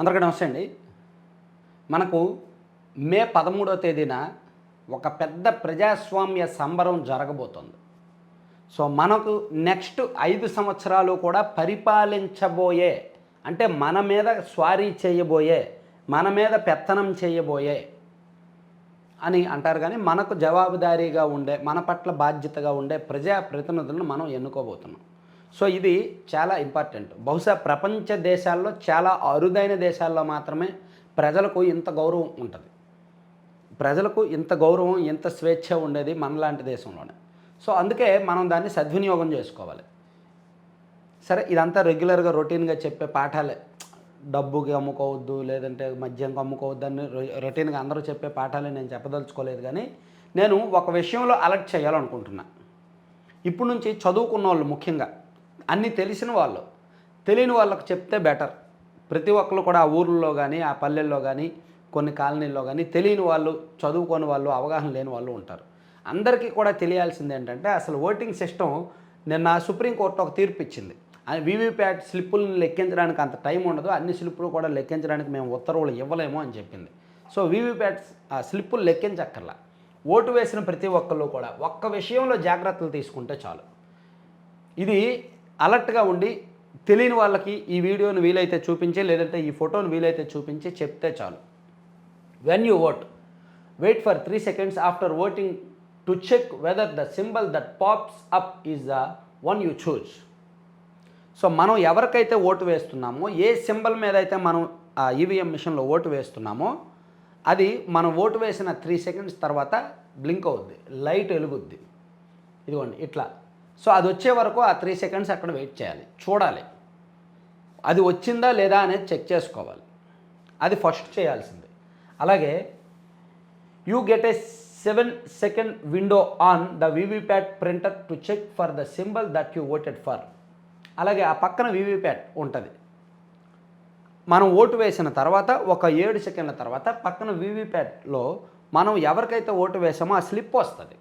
అందరికీ నమస్తే అండి. మనకు మే పదమూడవ తేదీన ఒక పెద్ద ప్రజాస్వామ్య సంబరం జరగబోతోంది. సో మనకు నెక్స్ట్ ఐదు సంవత్సరాలు కూడా పరిపాలించబోయే అంటే మన మీద స్వారీ చేయబోయే మన మీద పెత్తనం చేయబోయే అని అంటారు కానీ మనకు జవాబుదారీగా ఉండే మన పట్ల బాధ్యతగా ఉండే ప్రజా ప్రతినిధులను మనం ఎన్నుకోబోతున్నాం. సో ఇది చాలా ఇంపార్టెంట్ బహుశా ప్రపంచ దేశాల్లో చాలా అరుదైన దేశాల్లో మాత్రమే ప్రజలకు ఇంత గౌరవం ఉంటుంది. ప్రజలకు ఇంత గౌరవం ఇంత స్వేచ్ఛ ఉండేది మనలాంటి దేశంలోనే. సో అందుకే మనం దాన్ని సద్వినియోగం చేసుకోవాలి. సరే ఇదంతా రెగ్యులర్గా రొటీన్గా చెప్పే పాఠాలే. డబ్బుకి అమ్ముకోవద్దు లేదంటే మద్యంకి అమ్ముకోవద్దు అని రొ- రొటీన్గా అందరూ చెప్పే పాఠాలే నేను చెప్పదలుచుకోలేదు కానీ నేను ఒక విషయంలో అలర్ట్ చేయాలనుకుంటున్నా. ఇప్పుడు నుంచి చదువుకున్న వాళ్ళు ముఖ్యంగా అన్నీ తెలిసిన వాళ్ళు. తెలియని వాళ్ళకు చెప్తే బెటర్. ప్రతి ఒక్కరు కూడా ఆ ఊర్లలో కానీ ఆ పల్లెల్లో కానీ కొన్ని కాలనీల్లో కానీ తెలియని వాళ్ళు చదువుకోని వాళ్ళు అవగాహన లేని వాళ్ళు ఉంటారు. అందరికీ కూడా తెలియాల్సింది ఏంటంటే అసలు ఓటింగ్ సిస్టమ్ నిన్న సుప్రీంకోర్టు ఒక తీర్పు ఇచ్చింది. అది వీవీప్యాట్ స్లిప్పులను లెక్కించడానికి అంత టైం ఉండదు. అన్ని స్లిప్పులు కూడా లెక్కించడానికి మేము ఉత్తర్వులు ఇవ్వలేము అని చెప్పింది. సో వీవీప్యాట్ స్లిప్పులు లెక్కించక్కర్లా. ఓటు వేసిన ప్రతి ఒక్కళ్ళు కూడా ఒక్క విషయంలో జాగ్రత్తలు తీసుకుంటే చాలు. ఇది అలర్ట్గా ఉండి తెలియని వాళ్ళకి ఈ వీడియోని వీలైతే చూపించి లేదంటే ఈ ఫోటోని వీలైతే చూపించి చెప్తే చాలు. When you vote wait for three seconds after voting to check whether the symbol that pops up is the one you choose so మనం ఎవరికైతే ఓటు వేస్తున్నామో ఏ సింబల్ మీద అయితే మనం ఆ ఈవీఎం మిషన్లో ఓటు వేస్తున్నామో అది మనం ఓటు వేసిన త్రీ సెకండ్స్ తర్వాత బ్లింక్ అవుద్ది లైట్ వెలుగుద్ది. ఇదిగోండి ఇట్లా. సో అది వచ్చే వరకు ఆ త్రీ సెకండ్స్ అక్కడ వెయిట్ చేయాలి చూడాలి. అది వచ్చిందా లేదా అనేది చెక్ చేసుకోవాలి. అది ఫస్ట్ చేయాల్సింది. అలాగే you get a seven second window on the VVPAT printer to check for the symbol that you voted for అలాగే ఆ పక్కన వీవీప్యాట్ ఉంటుంది. మనం ఓటు వేసిన తర్వాత ఒక ఏడు సెకండ్ల తర్వాత పక్కన వీవీప్యాట్లో మనం ఎవరికైతే ఓటు వేసామో ఆ స్లిప్ వస్తుంది.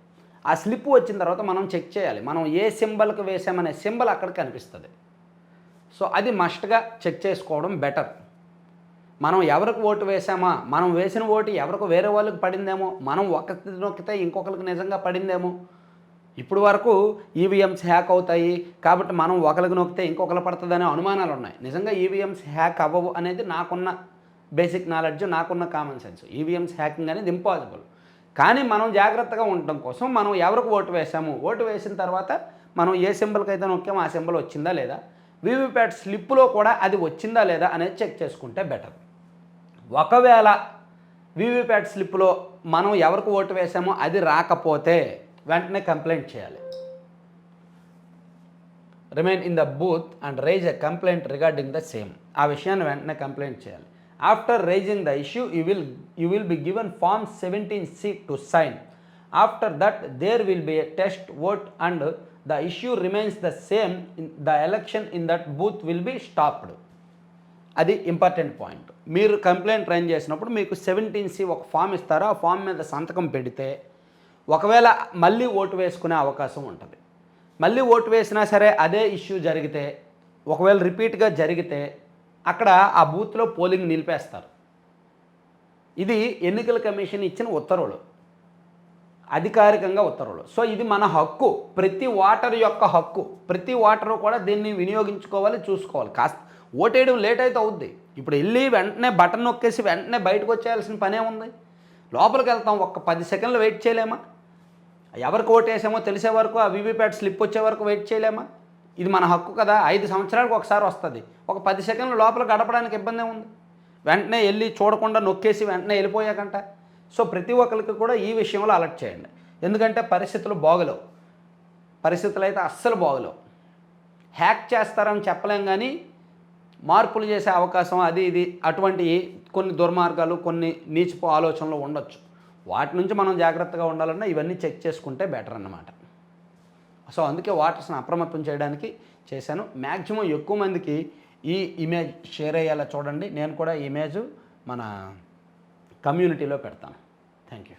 ఆ స్లిప్ వచ్చిన తర్వాత మనం చెక్ చేయాలి. మనం ఏ సింబల్కి వేసామనే సింబల్ అక్కడ కనిపిస్తుంది. సో అది మస్ట్గా చెక్ చేసుకోవడం బెటర్. మనం ఎవరికి ఓటు వేసామా? మనం వేసిన ఓటు ఎవరికి వేరే వాళ్ళకి పడిందేమో? మనం ఒకరికి నొక్కితే ఇంకొకరికి నిజంగా పడిందేమో? ఇప్పుడు వరకు ఈవీఎంస్ హ్యాక్ అవుతాయి. కాబట్టి మనం ఒకరికి నొక్కితే ఇంకొకరు పడుతుందనే అనుమానాలు ఉన్నాయి. నిజంగా ఈవీఎంస్ హ్యాక్ అవ్వవు అనేది నాకున్న బేసిక్ నాలెడ్జ్ నాకున్న కామన్ సెన్స్ ఈవీఎంస్ హ్యాకింగ్ అనేది ఇంపాసిబుల్ కానీ మనం జాగ్రత్తగా ఉండటం కోసం మనం ఎవరికి ఓటు వేసాము ఓటు వేసిన తర్వాత మనం ఏ సింబల్కి అయితే నొక్కామో ఆ సింబల్ వచ్చిందా లేదా? వీవీప్యాట్ స్లిప్లో కూడా అది వచ్చిందా లేదా అనేది చెక్ చేసుకుంటే బెటర్. ఒకవేళ వీవీప్యాట్ స్లిప్లో మనం ఎవరికి ఓటు వేసామో అది రాకపోతే వెంటనే కంప్లైంట్ చేయాలి. Remain in the booth and raise a complaint regarding the same. ఆ విషయాన్ని వెంటనే కంప్లైంట్ చేయాలి. After raising the issue you will you will be given form seventeen C to sign after that there will be a test vote and the issue remains the same the election in that booth will be stopped అది important point మీరు complaint rain చేసినప్పుడు మీకు seventeen C ఒక form ఇస్తారు? ఆ form మీద సంతకం పెడితే ఒకవేళ మళ్ళీ ఓటు వేసుకునే అవకాశం ఉంటుంది. మళ్ళీ ఓటు వేసినా సరే అదే ఇష్యూ జరిగితే ఒకవేళ రిపీట్గా జరిగితే అక్కడ ఆ బూత్లో పోలింగ్ నిలిపేస్తారు. ఇది ఎన్నికల కమిషన్ ఇచ్చిన ఉత్తర్వులు. అధికారికంగా ఉత్తర్వులు. సో ఇది మన హక్కు. ప్రతి ఓటర్ యొక్క హక్కు. ప్రతి ఓటరు కూడా దీన్ని వినియోగించుకోవాలి చూసుకోవాలి. కాస్త ఓటేయడం లేట్ అయితే అవుద్ది. ఇప్పుడు వెళ్ళి వెంటనే బటన్ నొక్కేసి వెంటనే బయటకు వచ్చేయాల్సిన పనే ఉంది. లోపలికి వెళ్తాం. ఒక్క పది సెకండ్లు వెయిట్ చేయలేమా? ఎవరికి ఓటేసామో తెలిసే వరకు ఆ వీవీప్యాట్ స్లిప్ వచ్చే వరకు వెయిట్ చేయలేమా? ఇది మన హక్కు కదా. ఐదు సంవత్సరాలకు ఒకసారి వస్తుంది. ఒక పది సెకండ్ల లోపల గడపడానికి ఇబ్బంది ఉంది వెంటనే వెళ్ళి చూడకుండా నొక్కేసి వెంటనే వెళ్ళిపోయాకంట. సో ప్రతి ఒక్కరికి కూడా ఈ విషయంలో అలర్ట్ చేయండి. ఎందుకంటే పరిస్థితులు బాగలేవు. పరిస్థితులు అయితే అస్సలు బాగలేవు. హ్యాక్ చేస్తారని చెప్పలేం కానీ మార్పులు చేసే అవకాశం అది ఇది అటువంటి కొన్ని దుర్మార్గాలు కొన్ని నీచిపో ఆలోచనలు ఉండొచ్చు. వాటి నుంచి మనం జాగ్రత్తగా ఉండాలన్నా ఇవన్నీ చెక్ చేసుకుంటే బెటర్ అన్నమాట. సో అందుకే వాటర్స్ని అప్రమత్తం చేయడానికి చేశాను. మ్యాక్సిమం ఎక్కువ మందికి ఈ ఇమేజ్ షేర్ అయ్యేలా చూడండి. నేను కూడా ఈ ఇమేజ్ మన కమ్యూనిటీలో పెడతాను. Thank you